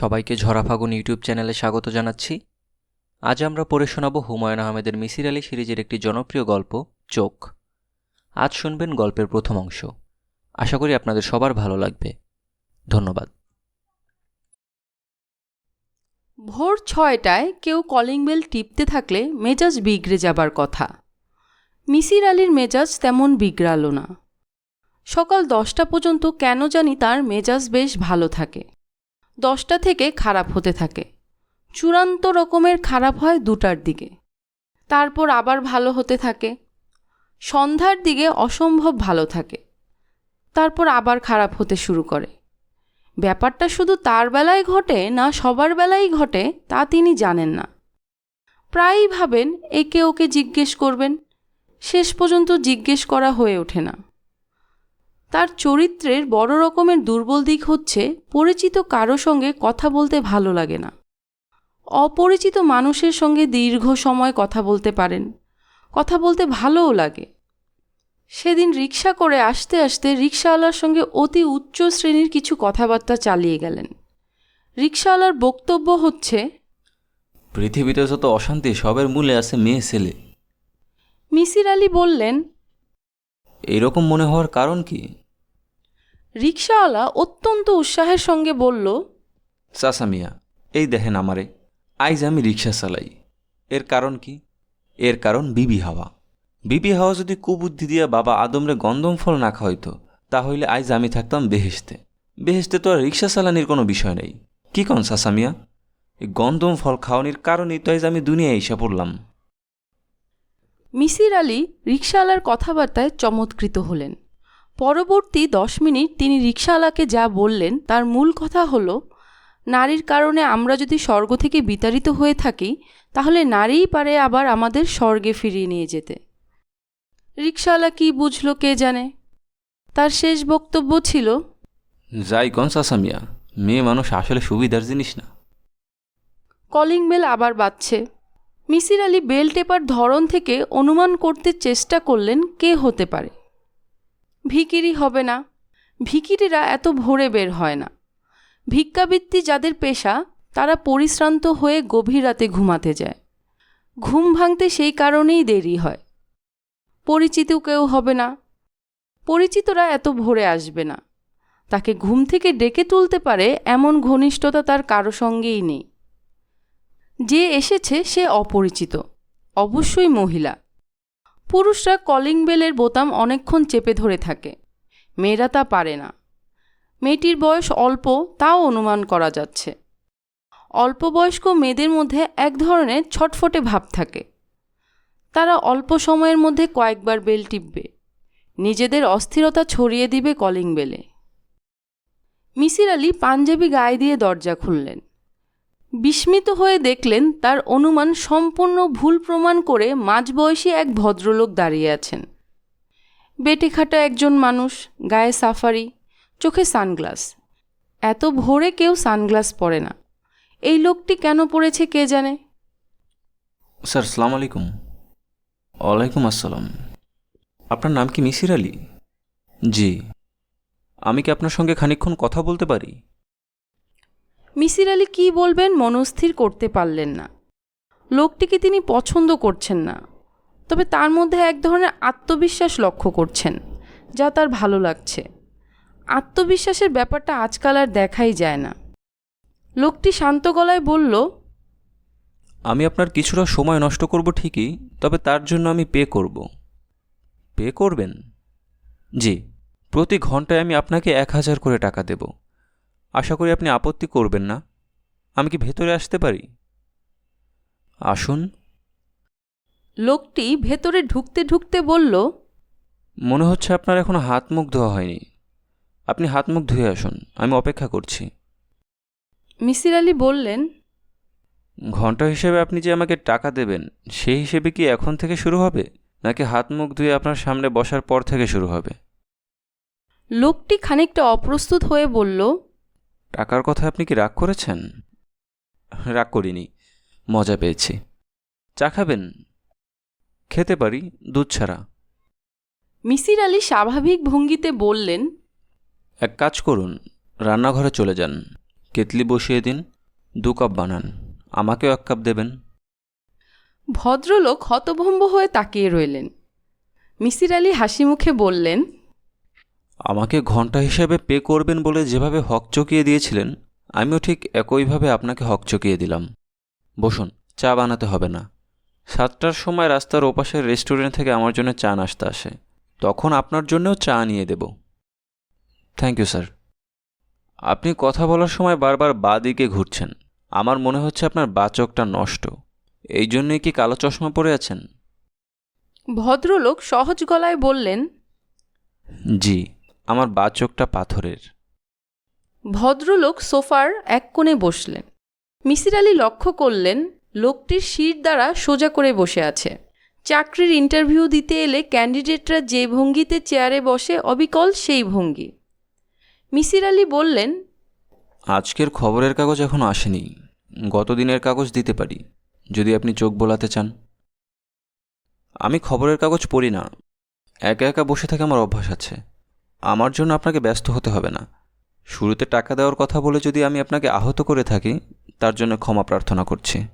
সবাইকে ঝরা ফাগুন ইউটিউব চ্যানেলে স্বাগত জানাচ্ছি। আজ আমরা পড়ে শোনাব হুমায়ুন আহমেদের মিসির আলী সিরিজের একটি জনপ্রিয় গল্প, চোখ। আজ শুনবেন গল্পের প্রথম অংশ। আশা করি আপনাদের সবার ভালো লাগবে। ধন্যবাদ। ভোর ছয়টায় কেউ কলিং বেল টিপতে থাকলে মেজাজ বিগড়ে যাবার কথা। মিসির আলীর মেজাজ তেমন বিগড়ালো না। সকাল দশটা পর্যন্ত কেন জানি তার মেজাজ বেশ ভালো থাকে। দশটা থেকে খারাপ হতে থাকে। চূড়ান্ত রকমের খারাপ হয় দুটার দিকে। তারপর আবার ভালো হতে থাকে। সন্ধ্যার দিকে অসম্ভব ভালো থাকে। তারপর আবার খারাপ হতে শুরু করে। ব্যাপারটা শুধু তার বেলায় ঘটে না সবার বেলায় ঘটে তা তিনি জানেন না। প্রায়ই ভাবেন, একে ওকে জিজ্ঞেস করবেন। শেষ পর্যন্ত জিজ্ঞেস করা হয়ে ওঠে না। তার চরিত্রের বড় রকমের দুর্বল দিক হচ্ছে পরিচিত কারও সঙ্গে কথা বলতে ভালো লাগে না। অপরিচিত মানুষের সঙ্গে দীর্ঘ সময় কথা বলতে পারেন কথা বলতে ভালোও লাগে। সেদিন রিক্সা করে আসতে আসতে রিক্সাওয়ালার সঙ্গে অতি উচ্চ শ্রেণির কিছু কথাবার্তা চালিয়ে গেলেন। রিক্সাওয়ালার বক্তব্য হচ্ছে পৃথিবীতে যত অশান্তি সবের মূলে আছে মেয়ে ছেলে। মিসির আলী বললেন এইরকম মনে হওয়ার কারণ কি? রিক্সাওয়ালা অত্যন্ত উৎসাহের সঙ্গে বলল সাসামিয়া এই দেখেন আমারে আইজ আমি রিক্সা চালাই। এর কারণ কি? এর কারণ বিবি হাওয়া। বিবি হাওয়া যদি কুবুদ্ধি দিয়া বাবা আদমরে গন্ধম ফল না খাওয়াইতো তাহলে আইজ আমি থাকতাম বেহেস্তে বেহেস্তে তো আর রিক্সা চালানির কোনো বিষয় নেই। কি কন সাসামিয়া এই গন্ধম ফল খাওয়ানির কারণেই তো আইজ আমি দুনিয়ায় এসে পড়লাম। মিসির আলী রিক্সাওয়ালার কথাবার্তায় চমৎকৃত হলেন। পরবর্তী দশ মিনিট তিনি রিক্সাওয়ালাকে যা বললেন তার মূল কথা হল নারীর কারণে আমরা যদি স্বর্গ থেকে বিতাড়িত হয়ে থাকি তাহলে নারীই পারে আবার আমাদের স্বর্গে ফিরিয়ে নিয়ে যেতে। রিক্সাওয়ালা কি বুঝল কে জানে? তার শেষ বক্তব্য ছিল যাই কন চাচা মেয়ে মানুষ আসলে সুবিধার জিনিস না। কলিং বেল আবার বাজছে। মিসির আলী বেল টেপার ধরন থেকে অনুমান করতে চেষ্টা করলেন কে হতে পারে। ভিকিরি হবে না। ভিকিরিরা এত ভোরে বের হয় না। ভিক্ষাবৃত্তি যাদের পেশা, তারা পরিশ্রান্ত হয়ে গভীর রাতে ঘুমাতে যায়। ঘুম ভাঙতে সেই কারণেই দেরি হয়। পরিচিত কেউ হবে না। পরিচিতরা এত ভোরে আসবে না। তাকে ঘুম থেকে ডেকে তুলতে পারে এমন ঘনিষ্ঠতা তার কারও সঙ্গেই নেই। যে এসেছে সে অপরিচিত, অবশ্যই মহিলা। পুরুষরা কলিং বেলের বোতাম অনেকক্ষণ চেপে ধরে থাকে। মেয়েরা তা পারে না। মেয়েটির বয়স অল্প, তাও অনুমান করা যাচ্ছে। অল্প বয়স্ক মেয়েদের মধ্যে এক ধরনের ছটফটে ভাব থাকে। তারা অল্প সময়ের মধ্যে কয়েকবার বেল টিপবে। নিজেদের অস্থিরতা ছড়িয়ে দিবে কলিং বেলে। মিসির আলী পাঞ্জাবি গায়ে দিয়ে দরজা খুললেন। বিস্মিত হয়ে দেখলেন তার অনুমান সম্পূর্ণ ভুল প্রমাণ করে মাঝবয়সী এক ভদ্রলোক দাঁড়িয়ে আছেন। বেটেখাটা একজন মানুষ, গায়ে সাফারি, চোখে সানগ্লাস। এত ভোরে কেউ সানগ্লাস পরে না। এই লোকটি কেন পড়েছে কে জানে? স্যার, সালাম আলাইকুম। ওয়ালাইকুম আসসালাম। আপনার নাম কি মিসির আলী? জি। আমি কি আপনার সঙ্গে খানিকক্ষণ কথা বলতে পারি? মিসির আলি কী বলবেন মনস্থির করতে পারলেন না। লোকটিকে তিনি পছন্দ করছেন না। তবে তার মধ্যে এক ধরনের আত্মবিশ্বাস লক্ষ্য করছেন, যা তার ভালো লাগছে। আত্মবিশ্বাসের ব্যাপারটা আজকাল আর দেখাই যায় না। লোকটি শান্ত গলায় বলল, আমি আপনার কিছুটা সময় নষ্ট করব ঠিকই, তবে তার জন্য আমি পে করব। পে করবেন? জি, প্রতি ঘন্টায় আমি আপনাকে এক হাজার করে টাকা দেব। আশা করি আপনি আপত্তি করবেন না। আমি কি ভেতরে আসতে পারি? আসুন। লোকটি ভেতরে ঢুকতে ঢুকতে বলল মনে হচ্ছে আপনার এখনও হাত মুখ ধোয়া হয়নি। আপনি হাত মুখ ধুয়ে আসুন আমি অপেক্ষা করছি। মিসির আলী বললেন ঘণ্টা হিসেবে আপনি যে আমাকে টাকা দেবেন সেই হিসেবে কি এখন থেকে শুরু হবে? নাকি হাত মুখ ধুয়ে আপনার সামনে বসার পর থেকে শুরু হবে? লোকটি খানিকটা অপ্রস্তুত হয়ে বলল টাকার কথা আপনি কি রাগ করেছেন? রাগ করিনি মজা পেয়েছি। চা খাবেন? খেতে পারি দুধ ছাড়া। মিসির আলী স্বাভাবিক ভঙ্গিতে বললেন এক কাজ করুন রান্নাঘরে চলে যান। কেতলি বসিয়ে দিন দু কাপ বানান আমাকেও এক কাপ দেবেন। ভদ্রলোক হতভম্ব হয়ে তাকিয়ে রইলেন। মিসির আলি হাসি মুখে বললেন আমাকে ঘণ্টা হিসাবে পে করবেন বলে যেভাবে হক চকিয়ে দিয়েছিলেন আমিও ঠিক একইভাবে আপনাকে হক চকিয়ে দিলাম। বসুন চা বানাতে হবে না। সাতটার সময় রাস্তার ওপাশের রেস্টুরেন্ট থেকে আমার জন্য চা নাস্তা আসে। তখন আপনার জন্যও চা নিয়ে দেব। Thank you sir. আপনি কথা বলার সময় বারবার বা দিকে ঘুরছেন। আমার মনে হচ্ছে আপনার বা চোখটা নষ্ট। এই জন্যই কি কালো চশমা পরে আছেন? ভদ্রলোক সহজ গলায় বললেন জি। আমার বা চোখটা পাথরের। ভদ্রলোক সোফার এক কোণে বসলেন। মিসির আলি লক্ষ্য করলেন লোকটির শির দ্বারা সোজা করে বসে আছে। চাকরির ইন্টারভিউ দিতে এলে ক্যান্ডিডেটরা যে ভঙ্গিতে চেয়ারে বসে অবিকল সেই ভঙ্গি। মিসির আলি বললেন আজকের খবরের কাগজ এখনও আসেনি। গতদিনের কাগজ দিতে পারি যদি আপনি চোখ বোলাতে চান। আমি খবরের কাগজ পড়ি না। একা একা বসে থাকে আমার অভ্যাস আছে। আমার জন্য আপনাকে ব্যস্ত হতে হবে না। শুরুতে টাকা দেওয়ার কথা বলে যদি আমি আপনাকে আহত করে থাকি, তার জন্য ক্ষমা প্রার্থনা করছি।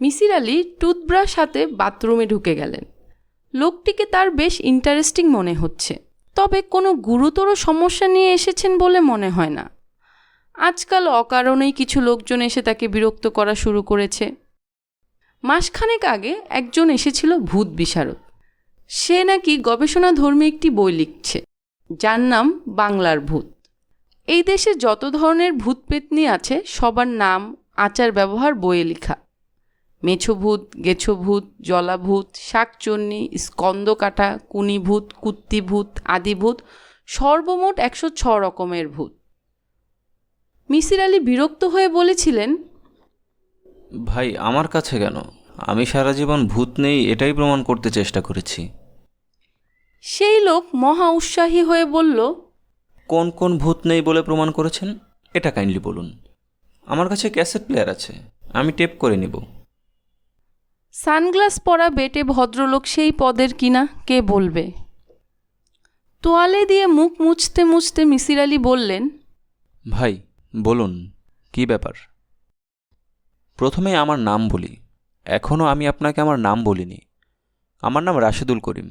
মিসির আলি টুথব্রাশ হাতে বাথরুমে ঢুকে গেলেন। লোকটিকে তার বেশ ইন্টারেস্টিং মনে হচ্ছে। তবে কোনো গুরুতর সমস্যা নিয়ে এসেছেন বলে মনে হয় না। আজকাল অকারণেই কিছু লোকজন এসে তাকে বিরক্ত করা শুরু করেছে। মাসখানেক আগে একজন এসেছিল ভূত বিশারদ। সে নাকি গবেষণা ধর্মী একটি বই লিখছে, যার নাম বাংলার ভূত। এই দেশে যত ধরনের ভূত পেতনি আছে, সবার নাম, আচার, ব্যবহার বইয়ে লেখা। মেছোভূত গেছোভূত জলাভূত শাকচন্নি স্কন্দকাটা কুনিভূত কুত্তিভূত আদিভূত সর্বমোট একশো ছ রকমের ভূত। মিসির আলি বিরক্ত হয়ে বলেছিলেন, ভাই, আমার কাছে কেন? আমি সারা জীবন ভূত নেই এটাই প্রমাণ করতে চেষ্টা করেছি। সেই লোক মহা উৎসাহী হয়ে বলল কোন কোন ভূত নেই বলে প্রমাণ করেছেন? এটা কাইন্ডলি বলুন। আমার কাছে ক্যাসেট প্লেয়ার আছে আমি টেপ করে নেব। সানগ্লাস পরা বেটে ভদ্রলোক সেই পদের কিনা কে বলবে? তোয়ালে দিয়ে মুখ মুছতে মুছতে মিসির আলি বললেন ভাই বলুন কি ব্যাপার? প্রথমে আমার নাম বলি। এখনও আমি আপনাকে আমার নাম বলিনি। আমার নাম রাশেদুল করিম।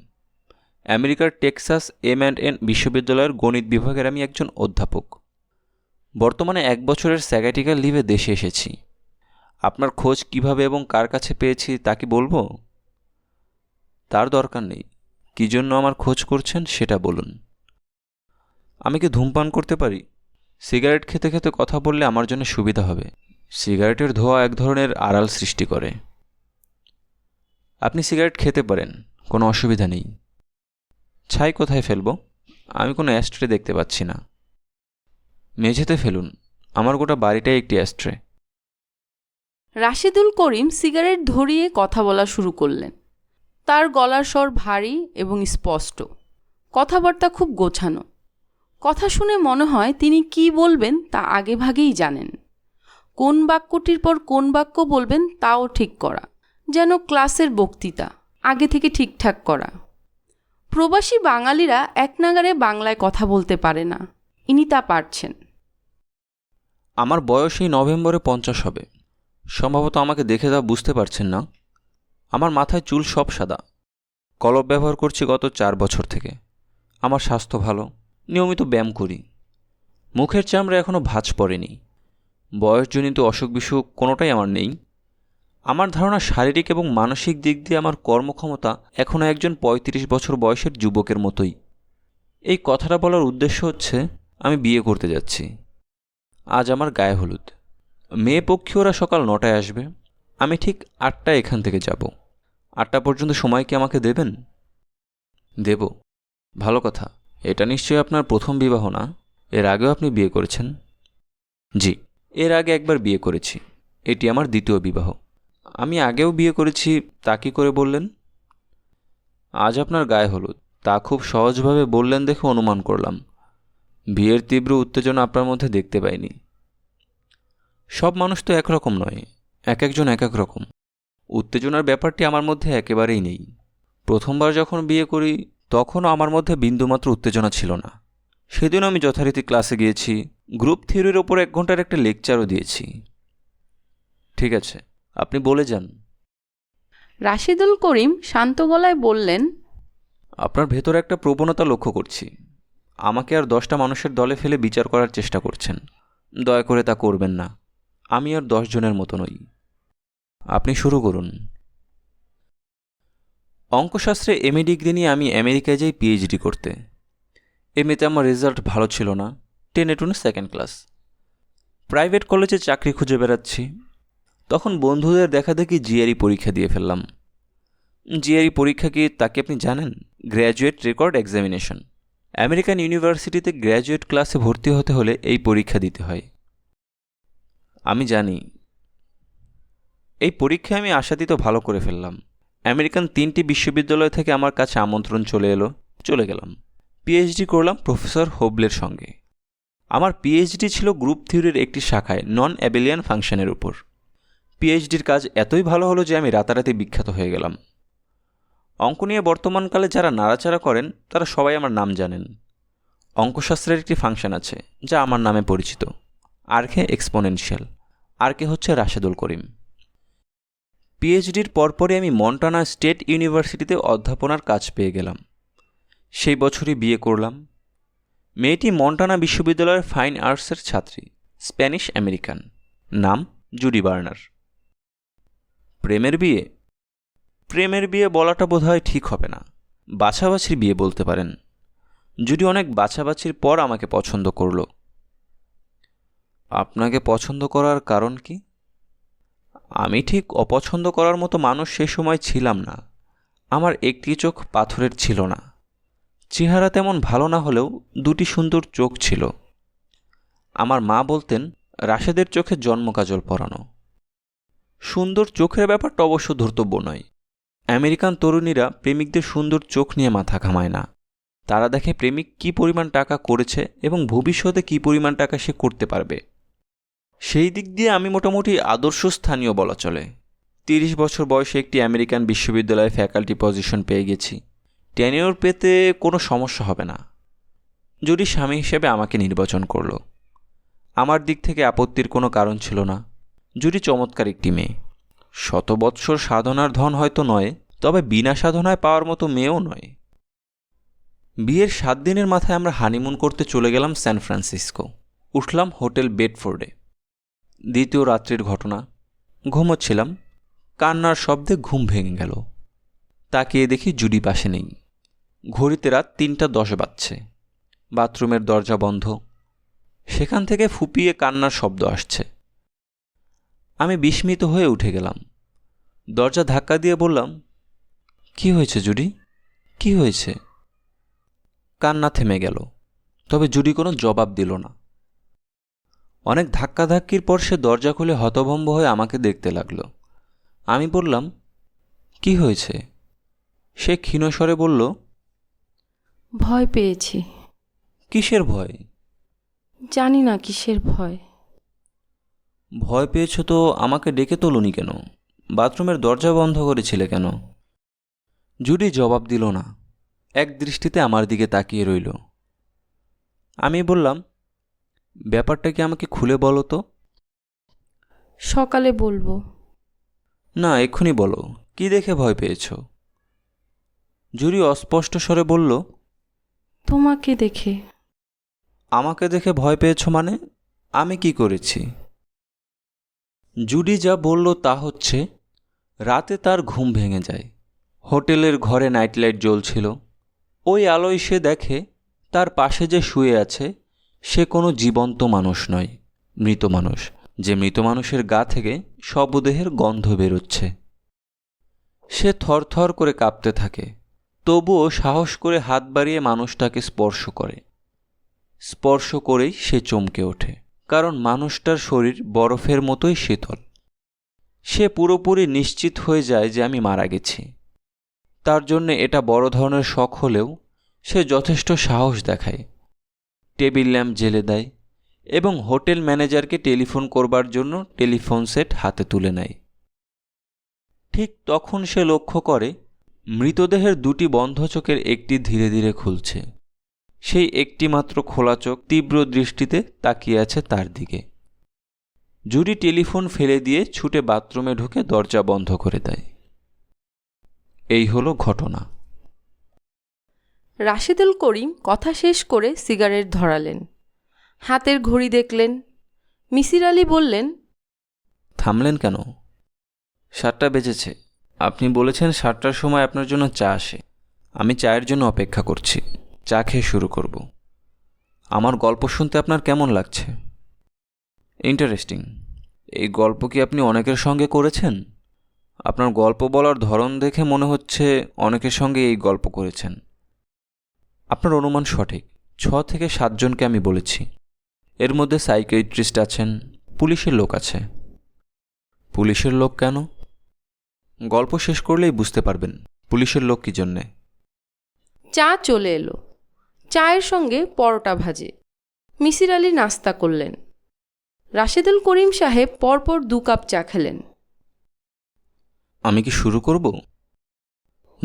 আমেরিকার টেক্সাস এম অ্যান্ড এন বিশ্ববিদ্যালয়ের গণিত বিভাগের আমি একজন অধ্যাপক। বর্তমানে এক বছরের স্যাগাটিক্যাল লিভে দেশে এসেছি। আপনার খোঁজ কীভাবে এবং কার কাছে পেয়েছি তা কি বলব? তার দরকার নেই। কী জন্য আমার খোঁজ করছেন সেটা বলুন। আমি কি ধূমপান করতে পারি? সিগারেট খেতে খেতে কথা বললে আমার জন্য সুবিধা হবে। সিগারেটের ধোঁয়া এক ধরনের আড়াল সৃষ্টি করে। আপনি সিগারেট খেতে পারেন, কোনো অসুবিধা নেই। ছাই কোথায় ফেলব? আমি কোনো অ্যাস্ট্রে দেখতে পাচ্ছি না। মেঝেতে ফেলুন, আমার গোটা বাড়িটাই একটি অ্যাস্ট্রে। রাশিদুল করিম সিগারেট ধরিয়ে কথা বলা শুরু করলেন। তার গলার স্বর ভারী এবং স্পষ্ট। কথাবার্তা খুব গোছানো। কথা শুনে মনে হয় তিনি কি বলবেন তা আগেভাগেই জানেন। কোন বাক্যটির পর কোন বাক্য বলবেন তাও ঠিক করা। যেন ক্লাসের বক্তৃতা, আগে থেকে ঠিকঠাক করা। প্রবাসী বাঙালিরা এক নাগারে বাংলায় কথা বলতে পারে না। ইনি তা পারছেন। আমার বয়স এই নভেম্বরে পঞ্চাশ হবে। সম্ভবত আমাকে দেখে তা বুঝতে পারছেন না। আমার মাথায় চুল সব সাদা। কলব ব্যবহার করছি গত চার বছর থেকে। আমার স্বাস্থ্য ভালো। নিয়মিত ব্যায়াম করি। মুখের চামড়া এখনও ভাঁজ পড়েনি। বয়সজনিত অসুখ বিসুখ কোনোটাই আমার নেই। আমার ধারণা শারীরিক এবং মানসিক দিক দিয়ে আমার কর্মক্ষমতা এখনও একজন ৩৫ বছর বয়সের যুবকের মতোই। এই কথাটা বলার উদ্দেশ্য হচ্ছে, আমি বিয়ে করতে যাচ্ছি। আজ আমার গায়ে হলুদ। মেয়ে পক্ষে ওরা সকাল নটায় আসবে। আমি ঠিক আটটায় এখান থেকে যাব। আটটা পর্যন্ত সময় কি আমাকে দেবেন? দেব। ভালো কথা। এটা নিশ্চয়ই আপনার প্রথম বিবাহ না? এর আগেও আপনি বিয়ে করেছেন? জি। এর আগে একবার বিয়ে করেছি। এটি আমার দ্বিতীয় বিবাহ। আমি আগেও বিয়ে করেছি, তা কি করে বললেন? আজ আপনার গায়ে হলুদ। তা খুব সহজভাবে বললেন দেখে অনুমান করলাম। বিয়ের তীব্র উত্তেজনা আপনার মধ্যে দেখতে পাইনি। সব মানুষ তো একরকম নয়, এক একজন এক এক রকম। উত্তেজনার ব্যাপারটি আমার মধ্যে একেবারেই নেই। প্রথমবার যখন বিয়ে করি, তখনও আমার মধ্যে বিন্দুমাত্র উত্তেজনা ছিল না। সেদিন আমি যথারীতি ক্লাসে গিয়েছি, গ্রুপ থিওরির ওপর এক ঘণ্টার একটা লেকচারও দিয়েছি। ঠিক আছে। আপনি বলে যান। রাশিদুল করিম শান্ত গলায় বললেন আপনার ভেতরে একটা প্রবণতা লক্ষ্য করছি। আমাকে আর দশটা মানুষের দলে ফেলে বিচার করার চেষ্টা করছেন। দয়া করে তা করবেন না। আমি আর দশ জনের মতো নই। আপনি শুরু করুন। অঙ্কশাস্ত্রে এম এমএ ডিগ্রি নিয়ে আমি আমেরিকায় যাই পিএইচডি করতে। এমএতে আমার রেজাল্ট ভালো ছিল না। টেনে টুনে সেকেন্ড ক্লাস। প্রাইভেট কলেজে চাকরি খুঁজে বেড়াচ্ছি। তখন বন্ধুদের দেখা দেখি জিআরই পরীক্ষা দিয়ে ফেললাম। জিআরই পরীক্ষা কি তাকে আপনি জানেন? গ্র্যাজুয়েট রেকর্ড এক্সামিনেশন আমেরিকান ইউনিভার্সিটিতে গ্র্যাজুয়েট ক্লাসে ভর্তি হতে হলে এই পরীক্ষা দিতে হয়। আমি জানি। এই পরীক্ষায় আমি আশাতীত ভালো করে ফেললাম। আমেরিকান তিনটি বিশ্ববিদ্যালয় থেকে আমার কাছে আমন্ত্রণ চলে এলো, চলে গেলাম। পিএইচডি করলাম প্রফেসর হোবলের সঙ্গে। আমার পিএইচডি ছিল গ্রুপ থিওরির একটি শাখায় নন অ্যাবেলিয়ান ফাংশনের উপর। পিএইচডির কাজ এতই ভালো হলো যে আমি রাতারাতি বিখ্যাত হয়ে গেলাম। অঙ্ক নিয়ে বর্তমানকালে যারা নাড়াচাড়া করেন, তারা সবাই আমার নাম জানেন। অঙ্কশাস্ত্রের একটি ফাংশন আছে, যা আমার নামে পরিচিত। আরকে এক্সপোনেনশিয়াল। আরকে হচ্ছে রাশেদুল করিম। পিএইচডির পরপরই আমি মন্টানা স্টেট ইউনিভার্সিটিতে অধ্যাপনার কাজ পেয়ে গেলাম। সেই বছরই বিয়ে করলাম। মেয়েটি মন্টানা বিশ্ববিদ্যালয়ের ফাইন আর্টসের ছাত্রী, স্প্যানিশ আমেরিকান। নাম জুডি বার্নার। প্রেমের বিয়ে? প্রেমের বিয়ে বলাটা বোধহয় ঠিক হবে না। বাছাবাছির বিয়ে বলতে পারেন। যদি অনেক বাছাবাছির পর আমাকে পছন্দ করল। আপনাকে পছন্দ করার কারণ কি? আমি ঠিক অপছন্দ করার মতো মানুষ সে সময় ছিলাম না। আমার একটি চোখ পাথরের ছিল না। চেহারা তেমন ভালো না হলেও দুটি সুন্দর চোখ ছিল। আমার মা বলতেন, রাশেদের চোখে জন্মকাজল পরানো। সুন্দর চোখের ব্যাপারটা অবশ্য ধর্তব্য নয়। আমেরিকান তরুণীরা প্রেমিকদের সুন্দর চোখ নিয়ে মাথা ঘামায় না। তারা দেখে প্রেমিক কি পরিমাণ টাকা করেছে এবং ভবিষ্যতে কি পরিমাণ টাকা সে করতে পারবে। সেই দিক দিয়ে আমি মোটামুটি আদর্শ স্থানীয় বলা চলে। তিরিশ বছর বয়সে একটি আমেরিকান বিশ্ববিদ্যালয়ে ফ্যাকাল্টি পজিশন পেয়ে গেছি। টেনিওর পেতে কোনো সমস্যা হবে না। যদি স্বামী হিসেবে আমাকে নির্বাচন করল। আমার দিক থেকে আপত্তির কোনো কারণ ছিল না। যদি চমৎকার একটি মেয়ে। শত বৎসর সাধনার ধন হয়তো নয়, তবে বিনা সাধনায় পাওয়ার মতো মেয়েও নয়। বিয়ের সাত দিনের মাথায় আমরা হানিমুন করতে চলে গেলাম স্যান ফ্রান্সিসকো। উঠলাম হোটেল বেডফোর্ডে। দ্বিতীয় রাত্রির ঘটনা। ঘুমোচ্ছিলাম। কান্নার শব্দে ঘুম ভেঙে গেল। তাকিয়ে দেখি জুডি পাশে নেই। ঘড়িতে রাত তিনটা দশ বাজছে। বাথরুমের দরজা বন্ধ। সেখান থেকে ফুপিয়ে কান্নার শব্দ আসছে। আমি বিস্মিত হয়ে উঠে গেলাম। দরজা ধাক্কা দিয়ে বললাম কি হয়েছে জুডি? কি হয়েছে? কান্না থেমে গেল তবে জুডি কোনো জবাব দিল না। অনেক ধাক্কাধাক্কির পর সে দরজা খুলে হতভম্ব হয়ে আমাকে দেখতে লাগল। আমি বললাম কি হয়েছে? সে ক্ষীণস্বরে বলল ভয় পেয়েছি। কিসের ভয়? জানি না কিসের ভয়। ভয় পেয়েছ তো আমাকে ডেকে তোলনি কেন? বাথরুমের দরজা বন্ধ করেছিলে কেন? জুডি জবাব দিল না। এক দৃষ্টিতে আমার দিকে তাকিয়ে রইল। আমি বললাম ব্যাপারটা কি আমাকে খুলে বলো তো? সকালে বলব। না এক্ষুনি বলো। কি দেখে ভয় পেয়েছ? জুরি অস্পষ্ট স্বরে বলল তোমাকে দেখে। আমাকে দেখে ভয় পেয়েছ মানে? আমি কি করেছি? জুডি যা বলল তা হচ্ছে, রাতে তার ঘুম ভেঙে যায়। হোটেলের ঘরে নাইট লাইট জ্বলছিল। ওই আলোয় সে দেখে, তার পাশে যে শুয়ে আছে, সে কোনো জীবন্ত মানুষ নয়, মৃত মানুষ, যে মৃত মানুষের গা থেকে শবদেহের গন্ধ বেরোচ্ছে। সে থরথর করে কাঁপতে থাকে, তবুও সাহস করে হাত বাড়িয়ে মানুষটাকে স্পর্শ করে। স্পর্শ করেই সে চমকে ওঠে। কারণ মানুষটার শরীর বরফের মতোই শীতল। সে পুরোপুরি নিশ্চিত হয়ে যায় যে আমি মারা গেছি। তার জন্য এটা বড় ধরনের শখ হলেও সে যথেষ্ট সাহস দেখায়। টেবিল ল্যাম্প জেলে দেয় এবং হোটেল ম্যানেজারকে টেলিফোন করবার জন্য টেলিফোন সেট হাতে তুলে নেয়। ঠিক তখন সে লক্ষ্য করে, মৃতদেহের দুটি বন্ধ চোখের একটি ধীরে ধীরে খুলছে। সেই একটিমাত্র খোলা চোখ তীব্র দৃষ্টিতে তাকিয়ে আছে তার দিকে। জুরি টেলিফোন ফেলে দিয়ে ছুটে বাথরুমে ঢুকে দরজা বন্ধ করে দেয়। এই হলো ঘটনা। রাশেদুল করিম কথা শেষ করে সিগারেট ধরালেন। হাতের ঘড়ি দেখলেন। মিসির আলী বললেন থামলেন কেন? সাতটা বেজেছে। আপনি বলেছেন সাতটার সময় আপনার জন্য চা আসে। আমি চায়ের জন্য অপেক্ষা করছি। চা খেয়ে শুরু করব। আমার গল্প শুনতে আপনার কেমন লাগছে? ইন্টারেস্টিং এই গল্প কি আপনি অনেকের সঙ্গে করেছেন? আপনার গল্প বলার ধরন দেখে মনে হচ্ছে অনেকের সঙ্গে এই গল্প করেছেন। আপনার অনুমান সঠিক। ছ থেকে সাতজনকে আমি বলেছি। এর মধ্যে সাইকিয়াট্রিস্ট আছেন, পুলিশের লোক আছে। পুলিশের লোক কেন? গল্প শেষ করলেই বুঝতে পারবেন, পুলিশের লোক কি জন্যে? চা চলে এলো। চায়ের সঙ্গে পরোটা ভাজে। মিসির আলি নাস্তা করলেন। রাশেদুল করিম সাহেব পরপর দু কাপ চা খেলেন। আমি কি শুরু করব?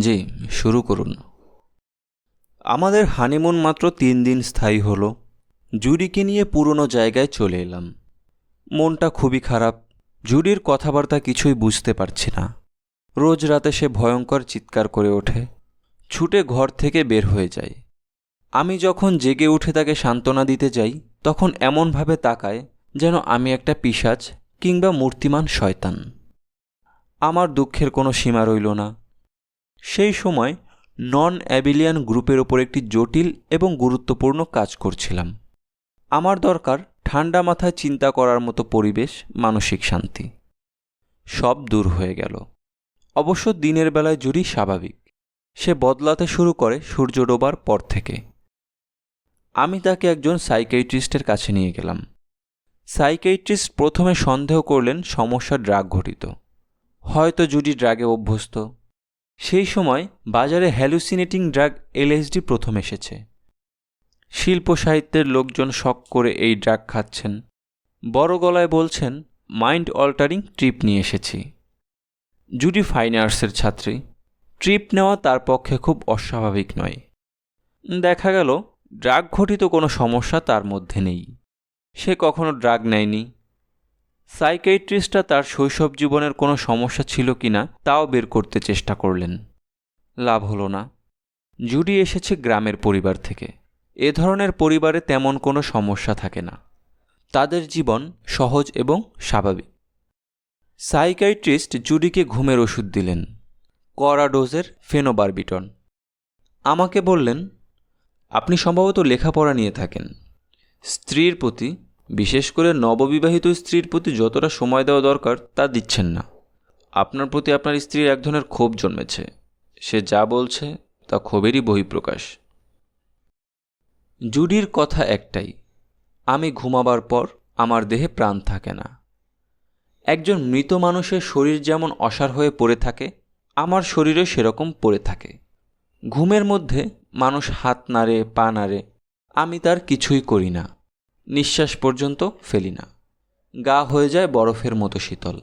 জি, শুরু করুন। আমাদের হানিমুন মাত্র তিন দিন স্থায়ী হলো। জুডিকে নিয়ে পুরনো জায়গায় চলে এলাম। মনটা খুবই খারাপ। জুডির কথাবার্তা কিছুই বুঝতে পারছি না। রোজ রাতে সে ভয়ঙ্কর চিৎকার করে ওঠে। ছুটে ঘর থেকে বের হয়ে যায়। আমি যখন জেগে উঠে তাকে সান্ত্বনা দিতে যাই, তখন এমনভাবে তাকায় যেন আমি একটা পিশাচ কিংবা মূর্তিমান শয়তান। আমার দুঃখের কোনো সীমা রইল না। সেই সময় নন অ্যাবিলিয়ান গ্রুপের ওপর একটি জটিল এবং গুরুত্বপূর্ণ কাজ করছিলাম। আমার দরকার ঠান্ডা মাথায় চিন্তা করার মতো পরিবেশ, মানসিক শান্তি। সব দূর হয়ে গেল। অবশ্য দিনের বেলায় জুড়ি স্বাভাবিক। সে বদলাতে শুরু করে সূর্য ডোবার পর থেকে। আমি তাকে একজন সাইকেট্রিস্টের কাছে নিয়ে গেলাম। সাইকেট্রিস্ট প্রথমে সন্দেহ করলেন সমস্যা ড্রাগ ঘটিত। হয়তো জুডি ড্রাগে অভ্যস্ত। সেই সময় বাজারে হ্যালুসিনেটিং ড্রাগ এলএসডি প্রথম এসেছে। শিল্প সাহিত্যের লোকজন শখ করে এই ড্রাগ খাচ্ছেন। বড় গলায় বলছেন, মাইন্ড অল্টারিং ট্রিপ নিয়ে এসেছি। জুডি ফাইন আর্টসের ছাত্রী। ট্রিপ নেওয়া তার পক্ষে খুব অস্বাভাবিক নয়। দেখা গেল ড্রাগ ঘটিত কোনো সমস্যা তার মধ্যে নেই। সে কখনো ড্রাগ নেয়নি। সাইকেট্রিস্টরা তার শৈশব জীবনের কোনো সমস্যা ছিল কিনা তাও বের করতে চেষ্টা করলেন। লাভ হলো না। জুডি এসেছে গ্রামের পরিবার থেকে। এ ধরনের পরিবারে তেমন কোনো সমস্যা থাকে না। তাদের জীবন সহজ এবং স্বাভাবিক। সাইকাইট্রিস্ট জুডিকে ঘুমের ওষুধ দিলেন। কড়া ডোজের ফেনোবারবিটন। আমাকে বললেন আপনি সম্ভবত লেখাপড়া নিয়ে থাকেন। স্ত্রীর প্রতি, বিশেষ করে নববিবাহিত স্ত্রীর প্রতি যতটা সময় দেওয়া দরকার তা দিচ্ছেন না। আপনার প্রতি আপনার স্ত্রীর এক ধরনের ক্ষোভ জন্মেছে। সে যা বলছে তা ক্ষোভেরই বহিঃপ্রকাশ। জুডির কথা একটাই, আমি ঘুমাবার পর আমার দেহে প্রাণ থাকে না। একজন মৃত মানুষের শরীর যেমন অসার হয়ে পড়ে থাকে, আমার শরীরে সেরকম পড়ে থাকে। ঘুমের মধ্যে মানুষ হাত নাড়ে, পা নাড়ে, আমি তার কিছুই করি না। নিঃশ্বাস পর্যন্ত ফেলি না। গা হয়ে যায় বরফের মতো শীতল।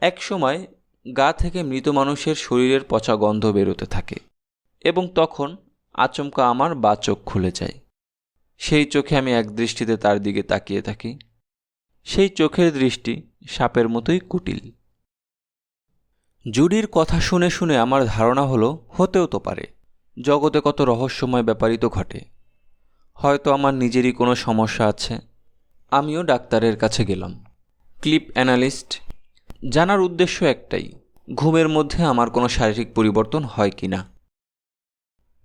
এক সময় গা থেকে মৃত মানুষের শরীরের পচা গন্ধ বেরোতে থাকে এবং তখন আচমকা আমার বা চোখ খুলে যায়। সেই চোখে আমি এক দৃষ্টিতে তার দিকে তাকিয়ে থাকি। সেই চোখের দৃষ্টি সাপের মতোই কুটিল। জুডির কথা শুনে শুনে আমার ধারণা হলো, হতেও তো পারে। জগতে কত রহস্যময় ব্যাপারই তো ঘটে। হয়তো আমার নিজেরই কোনো সমস্যা আছে। আমিও ডাক্তারের কাছে গেলাম। ক্লিপ অ্যানালিস্ট, জানার উদ্দেশ্য একটাই, ঘুমের মধ্যে আমার কোনো শারীরিক পরিবর্তন হয় কি না?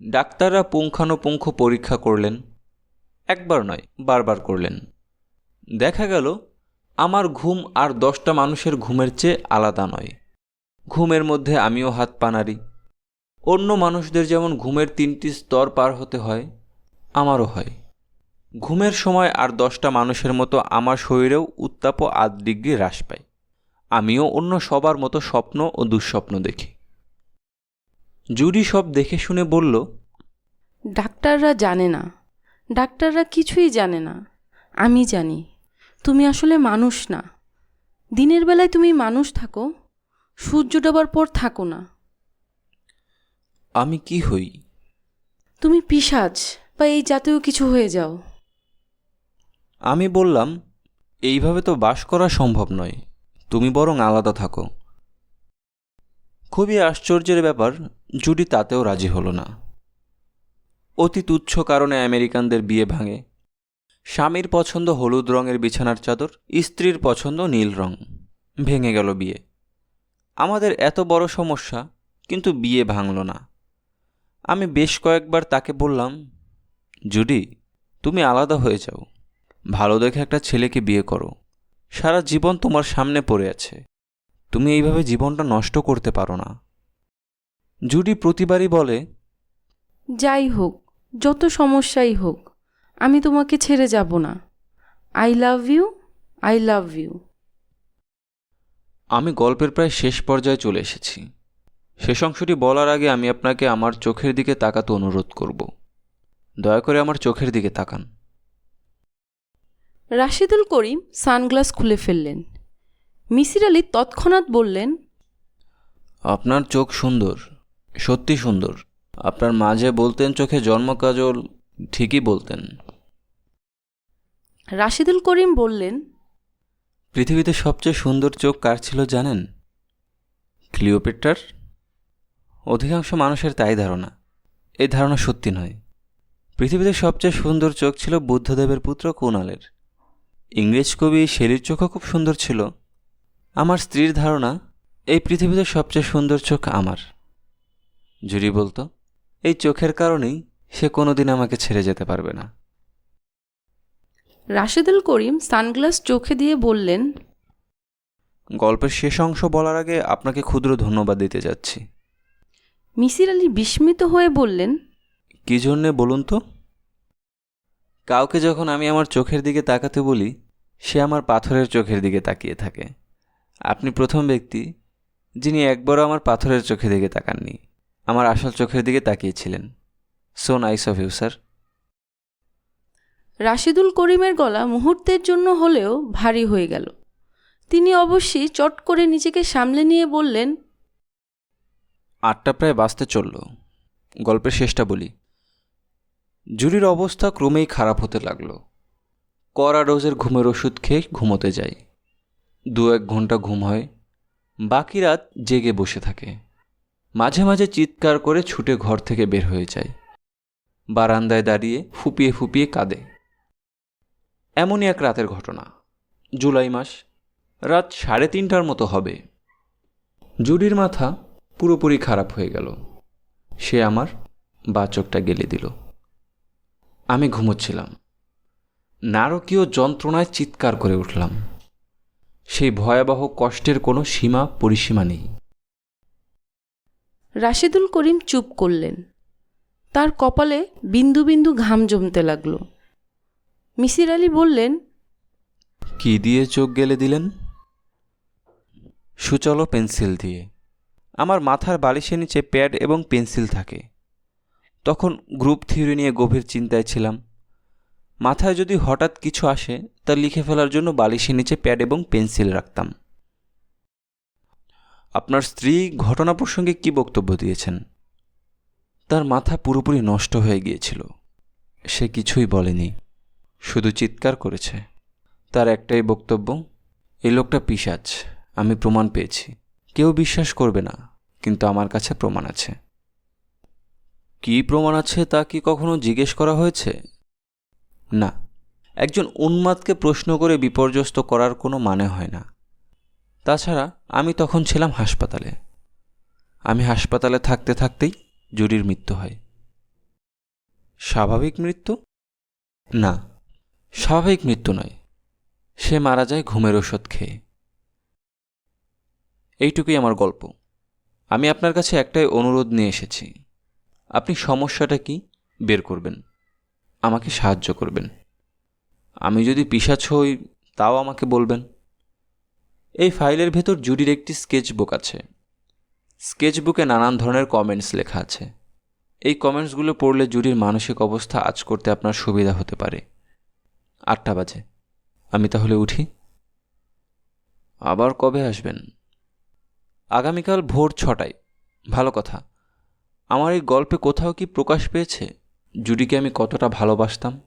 ডাক্তাররা পুঙ্খানুপুঙ্খ পরীক্ষা করলেন, একবার নয়, বারবার করলেন। দেখা গেল, আমার ঘুম আর দশটা মানুষের ঘুমের চেয়ে আলাদা নয়। ঘুমের মধ্যে আমিও হাত পানারি অন্য মানুষদের যেমন ঘুমের তিনটি স্তর পার হতে হয়, আমারও হয়। ঘুমের সময় আর দশটা মানুষের মতো আমার শরীরেও উত্তাপ আধ ডিগ্রি হ্রাস পায়। আমিও অন্য সবার মতো স্বপ্ন ও দুঃস্বপ্ন দেখি। জুডি সব দেখে শুনে বলল, ডাক্তাররা জানে না। ডাক্তাররা কিছুই জানে না। আমি জানি, তুমি আসলে মানুষ না। দিনের বেলায় তুমি মানুষ থাকো, সূর্য ডোবার পর থাকো না। আমি কি হই? তুমি পিসাজ বা এই জাতীয় কিছু হয়ে যাও। আমি বললাম এইভাবে তো বাস করা সম্ভব নয় তুমি বরং আলাদা থাকো। খুবই আশ্চর্যের ব্যাপার জুডি তাতেও রাজি হলো না। অতি তুচ্ছ কারণে আমেরিকানদের বিয়ে ভাঙে। স্বামীর পছন্দ হলুদ রঙের বিছানার চাদর স্ত্রীর পছন্দ নীল রং। ভেঙে গেল বিয়ে। আমাদের এত বড় সমস্যা কিন্তু বিয়ে ভাঙল না। আমি বেশ কয়েকবার তাকে বললাম জুডি তুমি আলাদা হয়ে যাও। ভালো দেখে একটা ছেলেকে বিয়ে করো। সারা জীবন তোমার সামনে পড়ে আছে। তুমি এইভাবে জীবনটা নষ্ট করতে পারো না। জুডি প্রতিবারই বলে যাই হোক যত সমস্যাই হোক আমি তোমাকে ছেড়ে যাব না। I love you I love you. আমি গল্পের প্রায় শেষ পর্যায়ে চলে এসেছি। শেষ অংশটি বলার আগে আমি আপনাকে আমার চোখের দিকে তাকাতে অনুরোধ করব। দয়া করে আমার চোখের দিকে তাকান। রাশিদুল করিম সানগ্লাস খুলে ফেললেন। মিসির আলি তৎক্ষণাৎ বললেন আপনার চোখ সুন্দর সত্যি সুন্দর। আপনার মাঝে বলতেন চোখে জন্মকাজল ঠিকই বলতেন। রাশিদুল করিম বললেন পৃথিবীতে সবচেয়ে সুন্দর চোখ কার ছিল জানেন? ক্লিওপেট্রার? অধিকাংশ মানুষের তাই ধারণা। এই ধারণা সত্যি নয়। পৃথিবীতে সবচেয়ে সুন্দর চোখ ছিল বুদ্ধদেবের পুত্র কুণালের ইংরেজ কবি শেলির চোখও খুব সুন্দর ছিল। আমার স্ত্রীর ধারণা এই পৃথিবীতে সবচেয়ে সুন্দর চোখ আমার। জুরি বলতো এই চোখের কারণেই সে কোনোদিন আমাকে ছেড়ে যেতে পারবে না। রাশেদুল করিম সানগ্লাস চোখে দিয়ে বললেন গল্পের শেষ অংশ বলার আগে আপনাকে ক্ষুদ্র ধন্যবাদ দিতে যাচ্ছি। মিসির আলি বিস্মিত হয়ে বললেন কী জন্যে বলুন তো? কাউকে যখন আমি আমার চোখের দিকে তাকাতে বলি সে আমার পাথরের চোখের দিকে তাকিয়ে থাকে। আপনি প্রথম ব্যক্তি যিনি একবারও আমার পাথরের চোখের দিকে তাকাননি আমার আসল চোখের দিকে তাকিয়েছিলেন। So nice of you sir Rashidul করিমের গলা মুহূর্তের জন্য হলেও ভারী হয়ে গেল। তিনি অবশ্যই চট করে নিজেকে সামলে নিয়ে বললেন আটটা প্রায় বাঁচতে চলল। গল্পের শেষটা বলি। জুরির অবস্থা ক্রমেই খারাপ হতে লাগল। কড়া ডোজের ঘুমের ওষুধ খেয়ে ঘুমোতে যায় দু এক ঘণ্টা ঘুম হয়। বাকি রাত জেগে বসে থাকে। মাঝে মাঝে চিৎকার করে ছুটে ঘর থেকে বের হয়ে যায় বারান্দায় দাঁড়িয়ে ফুপিয়ে ফুপিয়ে কাঁদে। এমনই এক রাতের ঘটনা। জুলাই মাস। রাত সাড়ে তিনটার মতো হবে। জুডির মাথা পুরোপুরি খারাপ হয়ে গেল। সে আমার বা চোখটা গেলে দিল। আমি ঘুমোচ্ছিলাম। নারকীয় যন্ত্রণায় চিৎকার করে উঠলাম। সেই ভয়াবহ কষ্টের কোনো সীমা পরিসীমা নেই। রাশিদুল করিম চুপ করলেন। তার কপালে বিন্দু বিন্দু ঘাম জমতে লাগল। মিসির আলি বললেন কি দিয়ে চোখ গেলে দিলেন? সুচলো পেন্সিল দিয়ে। আমার মাথার বালিশের নিচে প্যাড এবং পেন্সিল থাকে। তখন গ্রুপ থিওরি নিয়ে গভীর চিন্তায় ছিলাম। মাথায় যদি হঠাৎ কিছু আসে, তা লিখে ফেলার জন্য বালিশের নিচে প্যাড এবং পেন্সিল রাখতাম। আপনার স্ত্রী ঘটনা প্রসঙ্গে কি বক্তব্য দিয়েছেন? তার মাথা পুরোপুরি নষ্ট হয়ে গিয়েছিল। সে কিছুই বলেনি, শুধু চিৎকার করেছে। তার একটাই বক্তব্য এই লোকটা পিশাচ, আমি প্রমাণ পেয়েছি। কেউ বিশ্বাস করবে না কিন্তু আমার কাছে প্রমাণ আছে। কি প্রমাণ আছে তা কি কখনো জিজ্ঞেস করা হয়েছে? না। একজন উন্মাদকে প্রশ্ন করে বিপর্যস্ত করার কোনো মানে হয় না। তাছাড়া আমি তখন ছিলাম হাসপাতালে। আমি হাসপাতালে থাকতে থাকতেই জুরির মৃত্যু হয়। স্বাভাবিক মৃত্যু? না স্বাভাবিক মৃত্যু নয়। সে মারা যায় ঘুমের ওষুধ খেয়ে। এইটুকুই আমার গল্প। আমি আপনার কাছে একটাই অনুরোধ নিয়ে এসেছি। আপনি সমস্যাটা কি বের করবেন। আমাকে সাহায্য করবেন। আমি যদি পিসাচ হই, তাও আমাকে বলবেন। এই ফাইলের ভেতর জুডির একটি স্কেচ বুক আছে। স্কেচ বুকে নানান ধরনের কমেন্টস লেখা আছে। এই কমেন্টসগুলো পড়লে জুডির মানসিক অবস্থা আজ করতে আপনার সুবিধা হতে পারে। আটটা বাজে। আমি তাহলে উঠি। আবার কবে আসবেন? আগামীকাল ভোর ছটায়। ভালো কথা। আমার এই গল্পে কোথাও কি প্রকাশ পেয়েছে? জুডিকে আমি কতটা ভালোবাসতাম?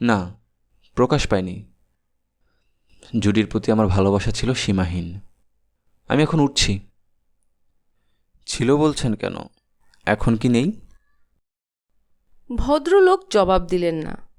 না, প্রকাশ পায়নি জুডির প্রতি আমার ভালোবাসা ছিল সীমাহীন। আমি এখন উঠছি। ছিল বলছেন কেন? এখন কি নেই? ভদ্রলোক জবাব দিলেন না।